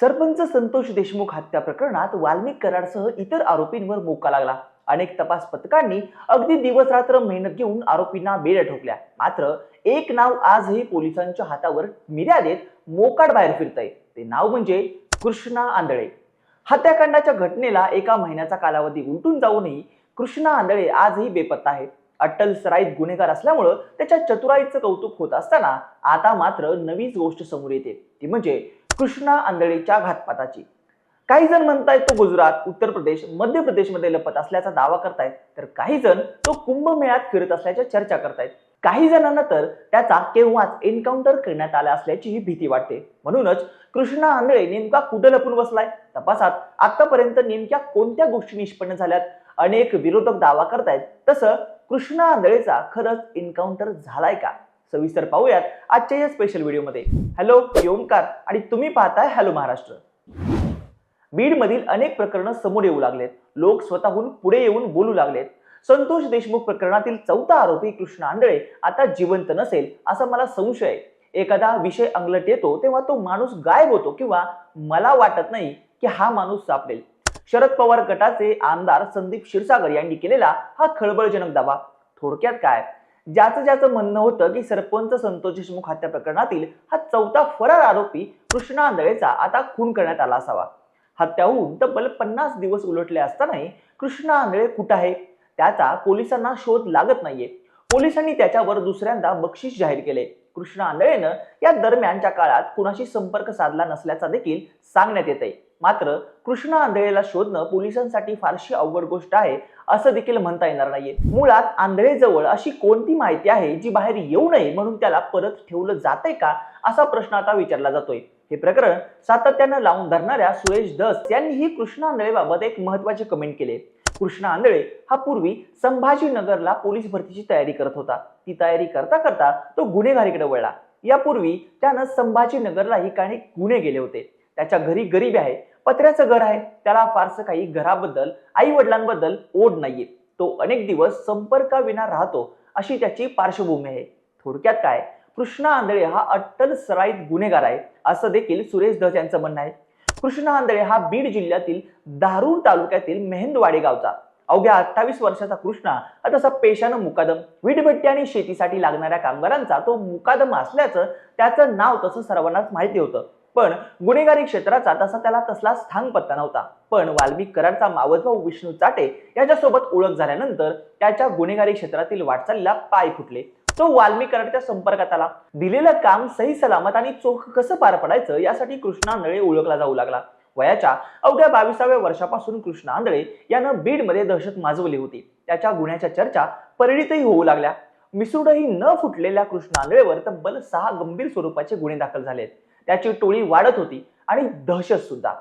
सरपंच संतोष देशमुख हत्या प्रकरणात वाल्मिक कराडसह इतर आरोपींवर मोका लागला. अनेक तपास पथकांनी अगदी दिवस रात्र मेहनत घेऊन आरोपींना बेड्या ठोकल्या. मात्र एक नाव आजही पोलिसांच्या हातावर मिऱ्या देत मोकाट बाहेर फिरतंय. ते नाव म्हणजे कृष्णा आंधळे. हत्याकांडाच्या घटनेला एका महिन्याचा कालावधी उलटून जाऊनही कृष्णा आंधळे आजही बेपत्ता आहे. अट्टल सराईत गुन्हेगार असल्यामुळं त्याच्या चतुराईचं कौतुक होत असताना आता मात्र नवीच गोष्ट समोर येते. ती म्हणजे कृष्णा आंधळेच्या घातपाताची. काही जण म्हणतायत तो गुजरात उत्तर प्रदेश मध्य प्रदेशमध्ये लपत असल्याचा दावा करतायत. तर काही जण तो कुंभमेळ्यात फिरत असल्याच्या चर्चा करतायत. काही जणांना तर त्याचा केव्हाच एन्काउंटर करण्यात आला असल्याची ही भीती वाटते. म्हणूनच कृष्णा आंधळे नेमका कुठं लपून बसलाय? तपासात. आतापर्यंत नेमक्या कोणत्या गोष्टी निष्पन्न झाल्यात? अनेक विरोधक दावा करतायत. तसं कृष्णा आंधळेचा खरंच एन्काउंटर झालाय का? सविस्तर पाहूयात आजच्या या स्पेशल व्हिडिओमध्ये हॅलो ओमकार आणि तुम्ही पाहताय हॅलो महाराष्ट्र. बीडमधील अनेक प्रकरणं समोर येऊ लागलेत. लोक स्वतःहून पुढे येऊन बोलू लागलेत. संतोष देशमुख प्रकरणातील चौथा आरोपी कृष्ण आंधळे आता जिवंत नसेल असा मला संशय आहे. एखादा विषय अंगलट येतो तेव्हा तो माणूस गायब होतो किंवा मला वाटत नाही की हा माणूस सापडेल. शरद पवार गटाचे आमदार संदीप क्षीरसागर यांनी केलेला हा खळबळजनक दावा. थोडक्यात काय? ज्याचं ज्याचं म्हणणं होतं की सरपंच संतोष देशमुख हत्या प्रकरणातील हा चौथा फरार आरोपी कृष्णा आंधळेचा आता खून करण्यात आला असावा. हत्या होऊन तब्बल पन्नास दिवस उलटले असतानाही कृष्णा आंधळे कुठं आहे? त्याचा पोलिसांना शोध लागत नाहीये. पोलिसांनी त्याच्यावर दुसऱ्यांदा बक्षीस जाहीर केले. कृष्णा आंधळेनं या दरम्यानच्या काळात कुणाशी संपर्क साधला नसल्याचा देखील सांगण्यात येत आहे मात्र कृष्णा आंधळेला शोधणं पोलिसांसाठी फारशी अवघड गोष्ट आहे असं देखील म्हणता येणार नाहीये. मुळात आंधळेजवळ अशी कोणती माहिती आहे जी बाहेर येऊ नये म्हणून त्याला परत ठेवलं जातंय का असा प्रश्न आता विचारला जातोय. हे प्रकरण सातत्यानं लावून धरणाऱ्या सुरेश दस यांनीही कृष्णा आंधळेबाबत एक महत्त्वाचे कमेंट केले. कृष्ण आंधळे हा पूर्वी संभाजीनगरला पोलीस भरतीची तयारी करत होता. ती तयारी करता करता तो गुन्हेगारीकडे वळला. यापूर्वी त्यानं संभाजीनगरलाही काही गुन्हे गेले होते. त्याच्या घरी गरीबी आहे. पत्र्याचं घर आहे. त्याला फारसं काही घराबद्दल आई वडिलांबद्दल ओढ नाहीये. तो अनेक दिवस संपर्काविना राहतो अशी त्याची पार्श्वभूमी आहे. थोडक्यात काय? कृष्णा आंधळे हा अट्टल सराईत गुन्हेगार आहे असं देखील सुरेश धस यांचं म्हणणं आहे. कृष्णा आंधळे हा बीड जिल्ह्यातील दारूर तालुक्यातील मेहंदवाडी गावचा. अवघ्या अठ्ठावीस वर्षाचा कृष्णा हा तसा पेशानं मुकादम विटभट्टी आणि शेतीसाठी लागणाऱ्या कामगारांचा तो मुकादम असल्याचं त्याचं नाव तसं सर्वांनाच माहिती होतं. पण गुन्हेगारी क्षेत्राचा तसा त्याला तसला स्थान पत्ता नव्हता. पण वाल्मिक कराडचा मावसभाऊ विष्णू चाटे याच्यासोबत ओळख झाल्यानंतर त्याच्या गुन्हेगारी क्षेत्रातील वाटचालीला पाय फुटले. तो वाल्मिक कराडच्या संपर्कात आला. दिलेलं काम सही सलामत आणि चोख कसं पार पडायचं यासाठी कृष्णा नळे ओळखला जाऊ लागला. वयाच्या अवघ्या बावीसाव्या वर्षापासून कृष्णा आंधळे यानं बीडमध्ये दहशत माजवली होती. त्याच्या गुन्ह्याच्या चर्चा परिणितही होऊ लागल्या. मिसुडही न फुटलेल्या कृष्णा आंधळेवर तब्बल सहा गंभीर स्वरूपाचे गुन्हे दाखल झालेत. त्याची टोळी वाढत होती आणि दहशत सुद्धा.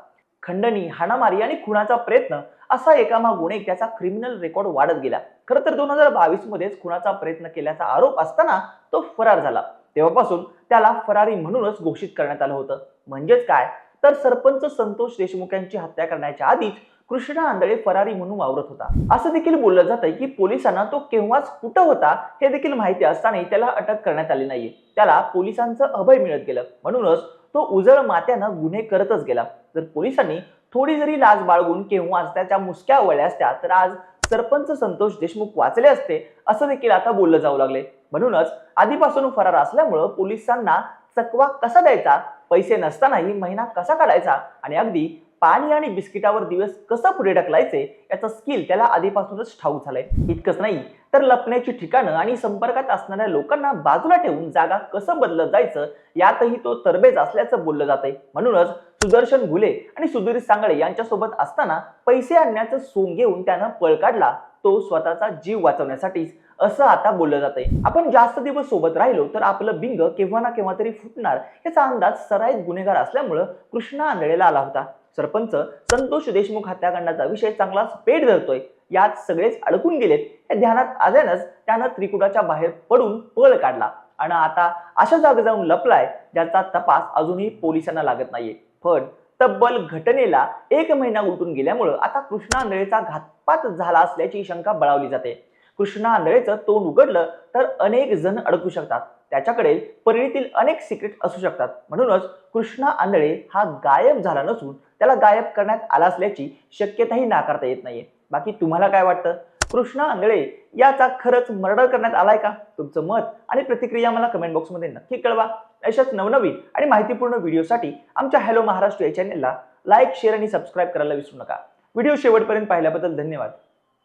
खंडणी हाणामारी आणि खुनाचा प्रयत्न असा एकामागून एक त्याचा क्रिमिनल रेकॉर्ड वाढत गेला. खरं तर दोन हजार बावीस मध्येच खुनाचा प्रयत्न केल्याचा आरोप असताना तो फरार झाला. तेव्हापासून त्याला फरारी म्हणूनच घोषित करण्यात आलं होतं. म्हणजेच काय? तर सरपंच संतोष देशमुख यांची हत्या करण्याच्या आधीच कृष्णा आंधळे फरारी म्हणून वावरत होता. असं देखील बोललं जातंय की पोलिसांना तो केव्हाच कुठं होता हे देखील माहिती असतानाही त्याला अटक करण्यात आली नाहीये. त्याला पोलिसांचं अभय मिळत गेलं. म्हणूनच तो उजळ मात्यानं गुन्हे करतच गेला. तर पोलिसांनी थोडी जरी लाज बाळगून केव्हा त्याच्या मुसक्या वळल्या असत्या तर आज सरपंच संतोष देशमुख वाचले असते असं देखील आता बोललं जाऊ लागले. म्हणूनच आधीपासून फरार असल्यामुळं पोलिसांना चकवा कसा द्यायचा? पैसे नसतानाही महिना कसा काढायचा आणि अगदी पाणी आणि बिस्किटावर दिवस कसं पुढे ढकलायचे याचा स्किल त्याला आधीपासूनच ठाऊक झालंय. इतकंच नाही तर लपण्याची ठिकाणं आणि संपर्कात असणाऱ्या लोकांना बाजूला ठेवून जागा कसं बदलत जायचं यातही तो तरबेज असल्याचं बोललं जातंय. म्हणूनच सुदर्शन घुले आणि सुधीर सांगळे यांच्यासोबत असताना पैसे आणण्याचं सोंग घेऊन त्यानं पळ काढला तो स्वतःचा जीव वाचवण्यासाठीच. असं आता बोललं जातंय. आपण जास्त दिवस सोबत राहिलो तर आपलं बिंग केव्हा ना केव्हा तरी फुटणार याचा अंदाज सराईत गुन्हेगार असल्यामुळं कृष्णा आंधळेला आला होता. सरपंच संतोष देशमुख हत्याकांडाचा विषय चांगलाच पेट धरतोय. यात सगळेच अडकून गेलेत. हे ध्यानात आल्यानंच त्यानं त्रिकुटाच्या बाहेर पडून पळ काढला. आणि आता अशा जागा जाऊन लपलाय ज्याचा तपास अजूनही पोलिसांना लागत नाहीये. पण तब्बल घटनेला एक महिना उलटून गेल्यामुळं आता कृष्णा आंधळेचा घातपात झाला असल्याची शंका बळावली जाते. कृष्णा आंधळेचं तोंड उघडलं तर अनेक जण अडकू शकतात. त्याच्याकडे परिणीतील अनेक सिक्रेट असू शकतात. म्हणूनच कृष्णा आंधळे हा गायब झाला नसून त्याला गायब करण्यात आला असल्याची शक्यताही नाकारता येत नाहीये. बाकी तुम्हाला काय वाटतं? कृष्णा आंधळे याचा खरंच मर्डर करण्यात आलाय का? तुमचं मत आणि प्रतिक्रिया मला कमेंट बॉक्समध्ये नक्की कळवा. अशाच नवनवीन आणि माहितीपूर्ण व्हिडिओसाठी आमच्या हॅलो महाराष्ट्र या चॅनेलला लाईक शेअर आणि सबस्क्राईब करायला विसरू नका. व्हिडिओ शेवटपर्यंत पाहिल्याबद्दल धन्यवाद.